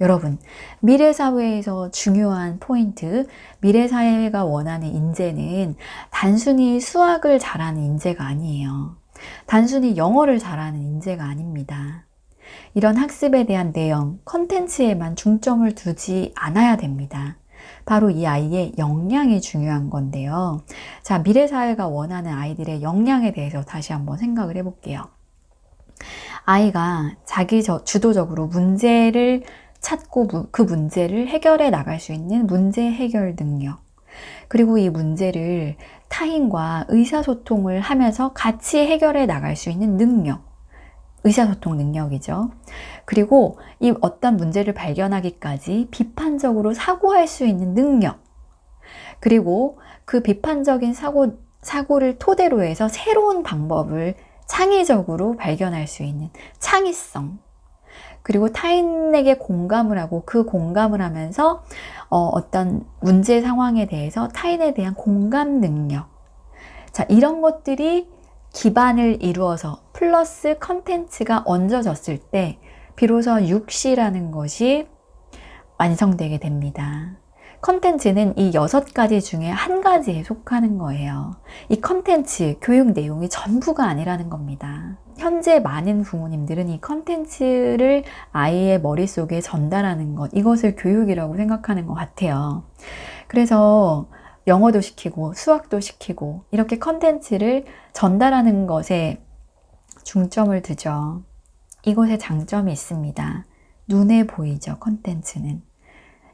여러분, 미래 사회에서 중요한 포인트, 미래 사회가 원하는 인재는 단순히 수학을 잘하는 인재가 아니에요. 단순히 영어를 잘하는 인재가 아닙니다. 이런 학습에 대한 내용, 컨텐츠에만 중점을 두지 않아야 됩니다. 바로 이 아이의 역량이 중요한 건데요. 자, 미래 사회가 원하는 아이들의 역량에 대해서 다시 한번 생각을 해볼게요. 아이가 자기 주도적으로 문제를 찾고 그 문제를 해결해 나갈 수 있는 문제 해결 능력. 그리고 이 문제를 타인과 의사소통을 하면서 같이 해결해 나갈 수 있는 능력. 의사소통 능력이죠. 그리고 이 어떤 문제를 발견하기까지 비판적으로 사고할 수 있는 능력. 그리고 그 비판적인 사고, 사고를 토대로 해서 새로운 방법을 창의적으로 발견할 수 있는 창의성. 그리고 타인에게 공감을 하고 그 공감을 하면서 어, 떤 문제 상황에 대해서 타인에 대한 공감 능력. 자, 이런 것들이 기반을 이루어서 플러스 컨텐츠가 얹어졌을 때 비로소 육시라는 것이 완성되게 됩니다. 컨텐츠는 이 여섯 가지 중에 한 가지에 속하는 거예요. 이 컨텐츠, 교육 내용이 전부가 아니라는 겁니다. 현재 많은 부모님들은 이 컨텐츠를 아이의 머릿속에 전달하는 것, 이것을 교육이라고 생각하는 것 같아요. 그래서 영어도 시키고 수학도 시키고 이렇게 컨텐츠를 전달하는 것에 중점을 두죠. 이것에 장점이 있습니다. 눈에 보이죠, 컨텐츠는.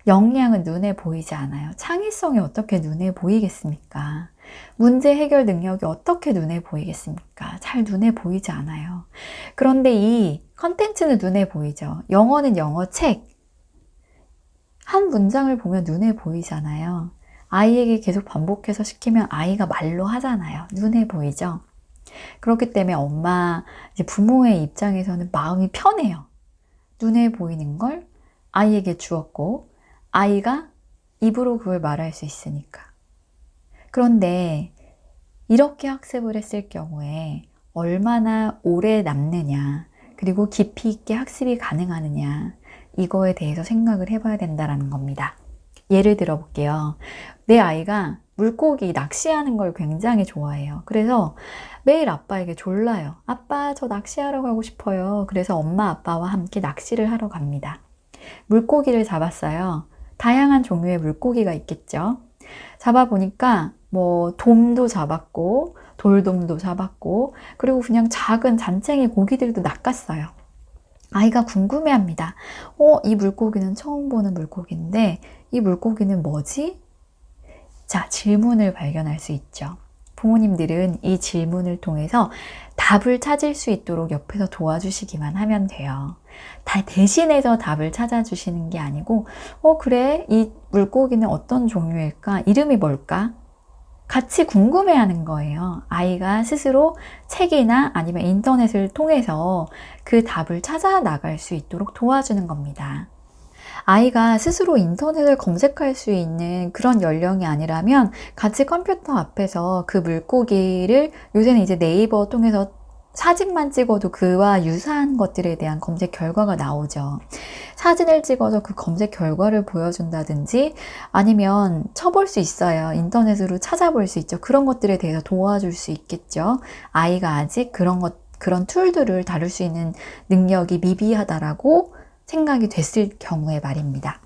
역량은 눈에 보이지 않아요. 창의성이 어떻게 눈에 보이겠습니까? 문제 해결 능력이 어떻게 눈에 보이겠습니까? 잘 눈에 보이지 않아요. 그런데 이 컨텐츠는 눈에 보이죠. 영어는 영어 책. 한 문장을 보면 눈에 보이잖아요. 아이에게 계속 반복해서 시키면 아이가 말로 하잖아요. 눈에 보이죠? 그렇기 때문에 엄마, 부모의 입장에서는 마음이 편해요. 눈에 보이는 걸 아이에게 주었고, 아이가 입으로 그걸 말할 수 있으니까. 그런데 이렇게 학습을 했을 경우에 얼마나 오래 남느냐, 그리고 깊이 있게 학습이 가능하느냐, 이거에 대해서 생각을 해봐야 된다는 겁니다. 예를 들어 볼게요. 내 아이가 물고기 낚시하는 걸 굉장히 좋아해요. 그래서 매일 아빠에게 졸라요. 아빠, 저 낚시하러 가고 싶어요. 그래서 엄마, 아빠와 함께 낚시를 하러 갑니다. 물고기를 잡았어요. 다양한 종류의 물고기가 있겠죠. 잡아보니까 뭐 돔도 잡았고 돌돔도 잡았고 그리고 그냥 작은 잔챙이 고기들도 낚았어요. 아이가 궁금해합니다. 어, 이 물고기는 처음 보는 물고기인데 이 물고기는 뭐지? 자, 질문을 발견할 수 있죠. 부모님들은 이 질문을 통해서 답을 찾을 수 있도록 옆에서 도와주시기만 하면 돼요. 다 대신해서 답을 찾아주시는 게 아니고, 어, 그래, 이 물고기는 어떤 종류일까? 이름이 뭘까? 같이 궁금해 하는 거예요. 아이가 스스로 책이나 아니면 인터넷을 통해서 그 답을 찾아 나갈 수 있도록 도와주는 겁니다. 아이가 스스로 인터넷을 검색할 수 있는 그런 연령이 아니라면 같이 컴퓨터 앞에서 그 물고기를 요새는 이제 네이버 통해서 사진만 찍어도 그와 유사한 것들에 대한 검색 결과가 나오죠. 사진을 찍어서 그 검색 결과를 보여준다든지 아니면 쳐볼 수 있어요. 인터넷으로 찾아볼 수 있죠. 그런 것들에 대해서 도와줄 수 있겠죠. 아이가 아직 그런 것, 그런 툴들을 다룰 수 있는 능력이 미비하다라고 생각이 됐을 경우에 말입니다.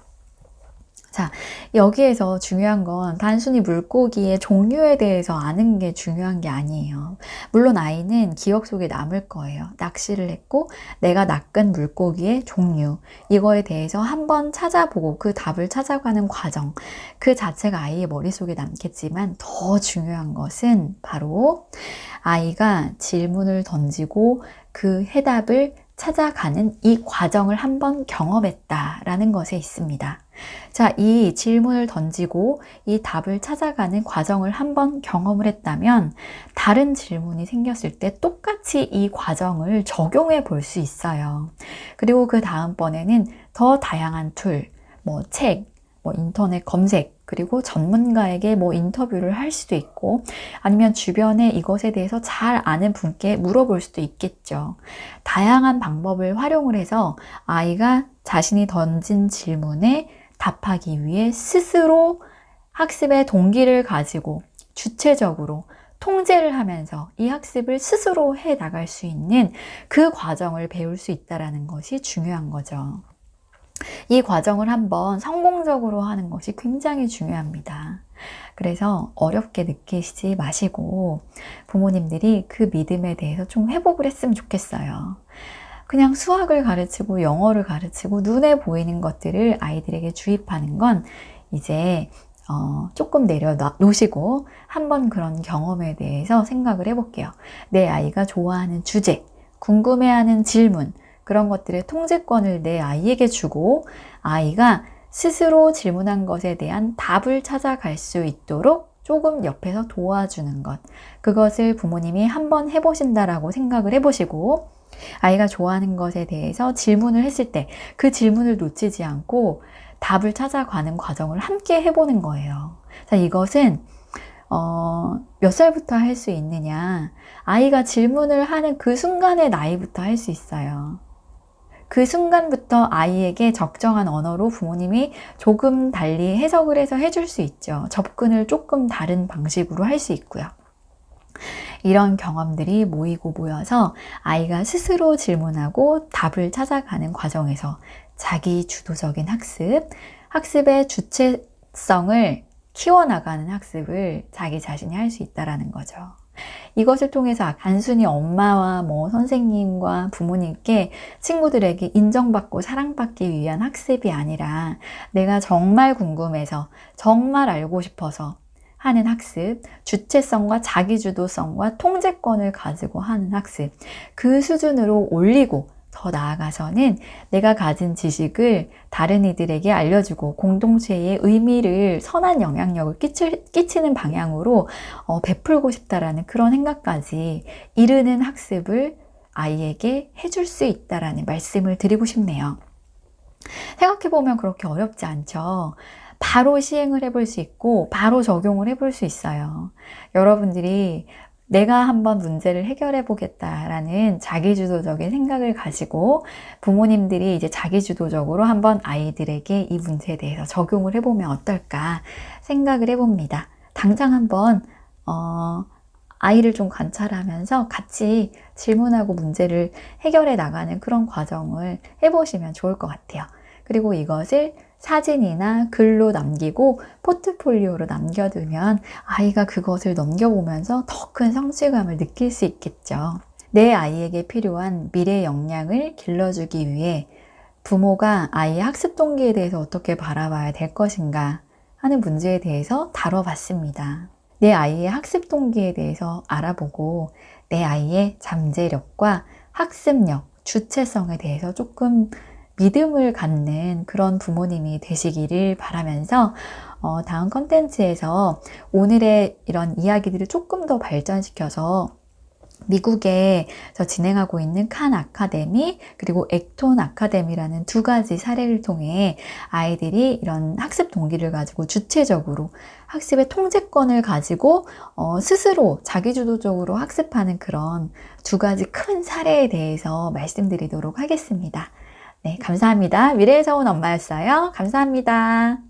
자, 여기에서 중요한 건 단순히 물고기의 종류에 대해서 아는 게 중요한 게 아니에요. 물론 아이는 기억 속에 남을 거예요. 낚시를 했고 내가 낚은 물고기의 종류 이거에 대해서 한번 찾아보고 그 답을 찾아가는 과정 그 자체가 아이의 머릿속에 남겠지만 더 중요한 것은 바로 아이가 질문을 던지고 그 해답을 찾아가는 이 과정을 한번 경험했다라는 것에 있습니다. 자, 이 질문을 던지고 이 답을 찾아가는 과정을 한번 경험을 했다면 다른 질문이 생겼을 때 똑같이 이 과정을 적용해 볼 수 있어요. 그리고 그 다음번에는 더 다양한 툴, 뭐 책, 뭐 인터넷 검색, 그리고 전문가에게 뭐 인터뷰를 할 수도 있고 아니면 주변에 이것에 대해서 잘 아는 분께 물어볼 수도 있겠죠. 다양한 방법을 활용을 해서 아이가 자신이 던진 질문에 답하기 위해 스스로 학습의 동기를 가지고 주체적으로 통제를 하면서 이 학습을 스스로 해 나갈 수 있는 그 과정을 배울 수 있다라는 것이 중요한 거죠. 이 과정을 한번 성공적으로 하는 것이 굉장히 중요합니다. 그래서 어렵게 느끼시지 마시고 부모님들이 그 믿음에 대해서 좀 회복을 했으면 좋겠어요. 그냥 수학을 가르치고 영어를 가르치고 눈에 보이는 것들을 아이들에게 주입하는 건 이제 어, 조금 내려놓으시고 한번 그런 경험에 대해서 생각을 해볼게요. 내 아이가 좋아하는 주제, 궁금해하는 질문, 그런 것들의 통제권을 내 아이에게 주고 아이가 스스로 질문한 것에 대한 답을 찾아갈 수 있도록 조금 옆에서 도와주는 것. 그것을 부모님이 한번 해보신다라고 생각을 해보시고 아이가 좋아하는 것에 대해서 질문을 했을 때 그 질문을 놓치지 않고 답을 찾아가는 과정을 함께 해보는 거예요. 자, 이것은 어, 몇 살부터 할 수 있느냐? 아이가 질문을 하는 그 순간의 나이부터 할 수 있어요. 그 순간부터 아이에게 적정한 언어로 부모님이 조금 달리 해석을 해서 해줄 수 있죠. 접근을 조금 다른 방식으로 할 수 있고요. 이런 경험들이 모이고 모여서 아이가 스스로 질문하고 답을 찾아가는 과정에서 자기 주도적인 학습, 학습의 주체성을 키워나가는 학습을 자기 자신이 할 수 있다라는 거죠. 이것을 통해서 단순히 엄마와 뭐 선생님과 부모님께 친구들에게 인정받고 사랑받기 위한 학습이 아니라 내가 정말 궁금해서 정말 알고 싶어서 하는 학습, 주체성과 자기주도성과 통제권을 가지고 하는 학습, 그 수준으로 올리고 더 나아가서는 내가 가진 지식을 다른 이들에게 알려주고 공동체의 의미를 선한 영향력을 끼치, 끼치 는 방향으로 어, 베풀고 싶다라는 그런 생각까지 이르는 학습을 아이에게 해줄 수 있다라는 말씀을 드리고 싶네요. 생각해보면 그렇게 어렵지 않죠. 바로 시행을 해볼 수 있고, 바로 적용을 해볼 수 있어요. 여러분들이 내가 한번 문제를 해결해 보겠다라는 자기주도적인 생각을 가지고 부모님들이 이제 자기주도적으로 한번 아이들에게 이 문제에 대해서 적용을 해보면 어떨까 생각을 해봅니다. 당장 한번, 어, 아이를 좀 관찰하면서 같이 질문하고 문제를 해결해 나가는 그런 과정을 해보시면 좋을 것 같아요. 그리고 이것을 사진이나 글로 남기고 포트폴리오로 남겨두면 아이가 그것을 넘겨보면서 더 큰 성취감을 느낄 수 있겠죠. 내 아이에게 필요한 미래 역량을 길러주기 위해 부모가 아이의 학습 동기에 대해서 어떻게 바라봐야 될 것인가 하는 문제에 대해서 다뤄봤습니다. 내 아이의 학습 동기에 대해서 알아보고 내 아이의 잠재력과 학습력, 주체성에 대해서 조금 믿음을 갖는 그런 부모님이 되시기를 바라면서 어, 다음 컨텐츠에서 오늘의 이런 이야기들을 조금 더 발전시켜서 미국에 저 진행하고 있는 칸 아카데미 그리고 액톤 아카데미라는 두 가지 사례를 통해 아이들이 이런 학습 동기를 가지고 주체적으로 학습의 통제권을 가지고 어, 스스로 자기주도적으로 학습하는 그런 두 가지 큰 사례에 대해서 말씀드리도록 하겠습니다. 네, 감사합니다. 미래에서 온 엄마였어요. 감사합니다.